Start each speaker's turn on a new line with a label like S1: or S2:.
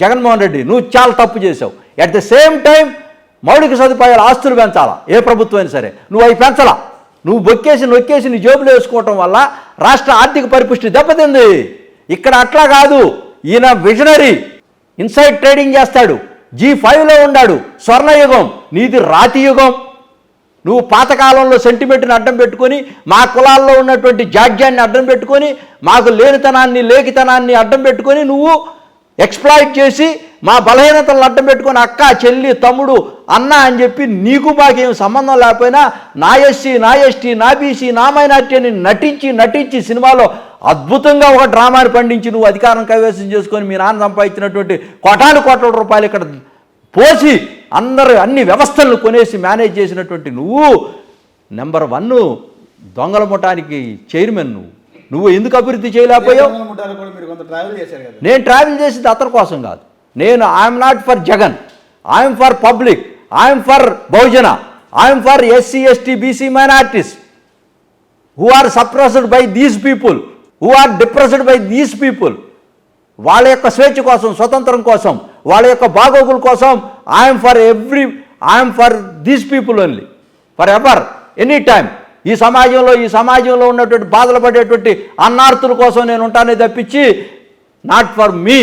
S1: జగన్మోహన్ రెడ్డి నువ్వు చాలా తప్పు చేసావు అట్ ద సేమ్ టైం మౌలిక సదుపాయాలు ఆస్తులు పెంచాలా? ఏ ప్రభుత్వం అయినా సరే. నువ్వు అవి పెంచాలా? నువ్వు బొక్కేసి నొక్కేసి నీ జేబులో వేసుకోవటం వల్ల రాష్ట్ర ఆర్థిక పరిపుష్టి దెబ్బతింది. ఇక్కడ అట్లా కాదు. ఈయన విజనరీ. ఇన్సైడ్ ట్రేడింగ్ చేస్తాడు. జీ ఫైవ్లో ఉన్నాడు స్వర్ణయుగం. నీది రాతి యుగం నువ్వు పాతకాలంలో సెంటిమెంట్ని అడ్డం పెట్టుకొని మా కులాల్లో ఉన్నటువంటి జాడ్యాన్ని అడ్డం పెట్టుకొని మాకు లేనితనాన్ని లేఖితనాన్ని అడ్డం పెట్టుకొని నువ్వు ఎక్స్ప్లాయిట్ చేసి మా బలహీనతలను అడ్డం పెట్టుకొని అక్క చెల్లి తమ్ముడు అన్న అని చెప్పి నీకు మాకేం సంబంధం లేకపోయినా నా ఎస్సీ నా ఎస్టీ నా బీసీ నా మైనార్టీ అని నటించి నటించి సినిమాలో అద్భుతంగా ఒక డ్రామాని పండించి నువ్వు అధికారం కైవసం చేసుకొని మీ నాన్న సంపాదించినటువంటి కోటాను కోట్ల రూపాయలు ఇక్కడ పోసి అందరు అన్ని వ్యవస్థలను కొనేసి మేనేజ్ చేసినటువంటి నువ్వు. నెంబర్ వన్ దొంగల ముఠానికి చైర్మన్ నువ్వు. నువ్వు ఎందుకు అభివృద్ధి చేయలేకపోయావు? నేను ట్రావెల్ చేసింది అతని కోసం కాదు. నేను I'm not for Jagan. I'm for public I'm for Bahujan. I'm for SC ST BC minorities who are suppressed by these people who are depressed by these people వాళ్ళ యొక్క స్వేచ్ఛ కోసం స్వతంత్రం కోసం వాళ్ళ యొక్క బాగోగుల కోసం I'm for every I'm for these people only for ever any time ఈ సమాజంలో ఈ సమాజంలో ఉన్నటువంటి బాధలు పడేటువంటి అన్నార్థుల కోసం నేను ఉంటానే తప్పించి నాట్ ఫర్ మీ